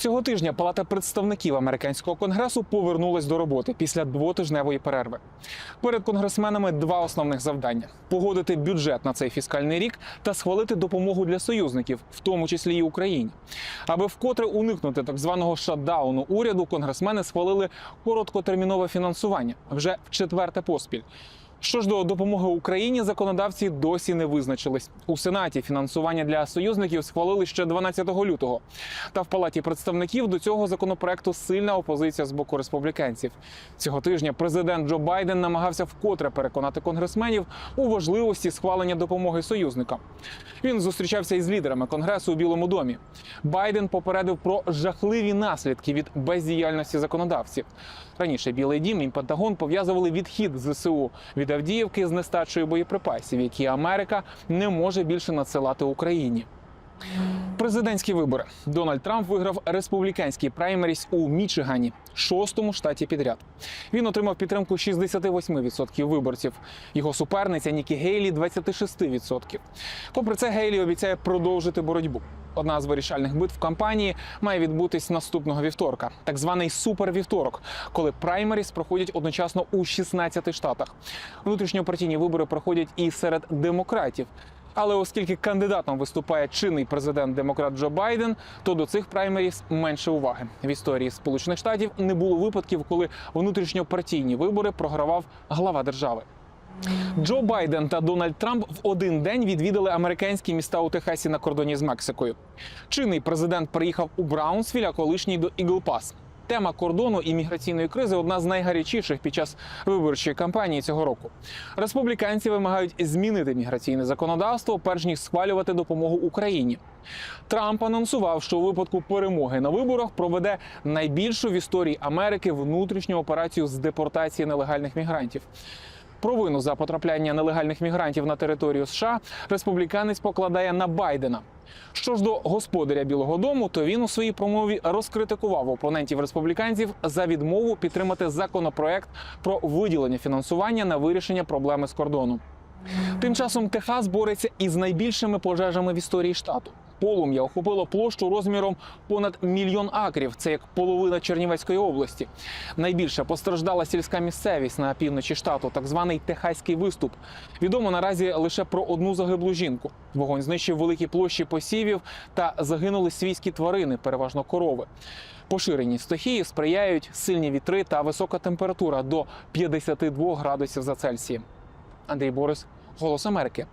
Цього тижня Палата представників американського конгресу повернулась до роботи після двотижневої перерви. Перед конгресменами два основних завдання: погодити бюджет на цей фіскальний рік та схвалити допомогу для союзників, в тому числі і Україні. Аби вкотре уникнути так званого шатдауну уряду, конгресмени схвалили короткотермінове фінансування вже в четверте поспіль. Що ж до допомоги Україні, законодавці досі не визначились. У Сенаті фінансування для союзників схвалили ще 12 лютого. Та в палаті представників до цього законопроекту сильна опозиція з боку республіканців. Цього тижня президент Джо Байден намагався вкотре переконати конгресменів у важливості схвалення допомоги союзникам. Він зустрічався із лідерами конгресу у Білому домі. Байден попередив про жахливі наслідки від бездіяльності законодавців. Раніше Білий Дім і Пентагон пов'язували відхід ЗСУ від Авдіївки з нестачею боєприпасів, які Америка не може більше надсилати Україні. Президентські вибори Дональд Трамп виграв республіканський праймеріс у Мічигані, шостому штаті підряд. Він отримав підтримку 68% виборців. Його суперниця Нікі Гейлі 26%. Попри це, Гейлі обіцяє продовжити боротьбу. Одна з вирішальних битв кампанії має відбутись наступного вівторка, так званий супервівторок, коли праймеріс проходять одночасно у 16 штатах. Внутрішньопартійні вибори проходять і серед демократів. Але оскільки кандидатом виступає чинний президент демократ Джо Байден, то до цих праймеріс менше уваги. В історії Сполучених Штатів не було випадків, коли внутрішньопартійні вибори програвав глава держави. Джо Байден та Дональд Трамп в один день відвідали американські міста у Техасі на кордоні з Мексикою. Чинний президент приїхав у Браунсвіль, а колишній до Іглпас. Тема кордону і міграційної кризи одна з найгарячіших під час виборчої кампанії цього року. Республіканці вимагають змінити міграційне законодавство, перш ніж схвалювати допомогу Україні. Трамп анонсував, що у випадку перемоги на виборах проведе найбільшу в історії Америки внутрішню операцію з депортації нелегальних мігрантів. Провину за потрапляння нелегальних мігрантів на територію США республіканець покладає на Байдена. Що ж до господаря Білого Дому, то він у своїй промові розкритикував опонентів республіканців за відмову підтримати законопроект про виділення фінансування на вирішення проблеми з кордоном. Тим часом Техас бореться із найбільшими пожежами в історії штату. Полум'я охопило площу розміром понад мільйон акрів. Це як половина Чернівецької області. Найбільше постраждала сільська місцевість на півночі штату, так званий техаський виступ. Відомо наразі лише про одну загиблу жінку. Вогонь знищив великі площі посівів та загинули свійські тварини, переважно корови. Поширені стихії сприяють сильні вітри та висока температура до 52 градусів за Цельсієм. Андрій Борис, Голос Америки.